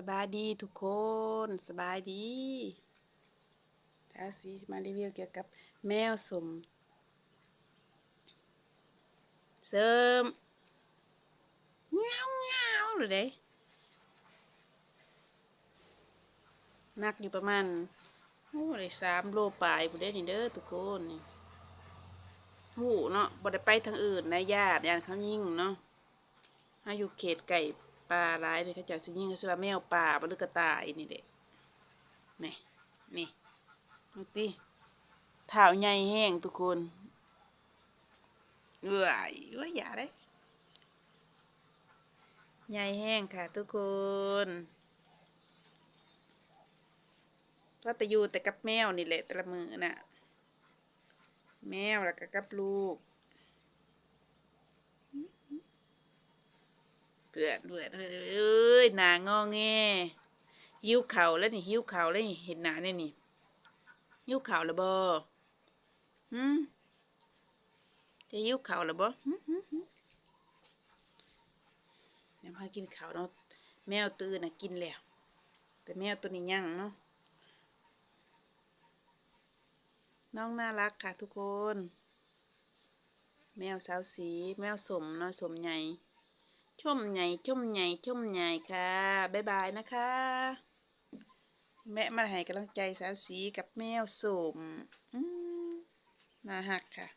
สบายดีทุกคนสบายดีท้าสีมารีวิวเกี่ยวกับแมวสมเสริมเงาเงาหรือไดนักอยู่ประมาณโอ้ได้สามโลปลายผู้ได้นี่เด้อทุกคนนี่หูเนาะบ่ได้ไปทางอื่นนะญาติญาติเขายิ่งเนาะถ้าอยู่เขตไก่ ปลาร้ายเลยเขาเจะสิยิงเขาสิว่าแมวป่าบหรือกระต่ายนี่เด็กนี่นี่ดูติเท้าใหญ่แห้งทุกคนเอ้ยเอ้ยอย่าได้ใหญ่แห้งค่ะทุกคนก็แต่อยู่แต่กับแมวนี่แหละแต่ละมือน่ะ แมวแล้วก็กับลูก เกลือนเกลือนเอ้ยหนางอแงหิ้วเข่าแล้วนี่หิ้วเข่าแล้วนี่เห็นหนาเนี่ยนี่หิ้วเข่าแล้วบ่หืมจะหิ้วเข่าแล้วบ่เดี๋ยวพากินข้าวเนาะแมวตื่นน่ะกินแล้วแต่แมวตัวนี้ยังเนาะน้องน่ารักค่ะทุกคน แมวสาวสี แมวสมเนาะสมใหญ่ ชมใหญ่ชมใหญ่ชมใหญ่ค่ะบ๊ายบายนะคะ แม่มาให้กำลังใจสาวสีกับแมวสมอืมน่าหักค่ะ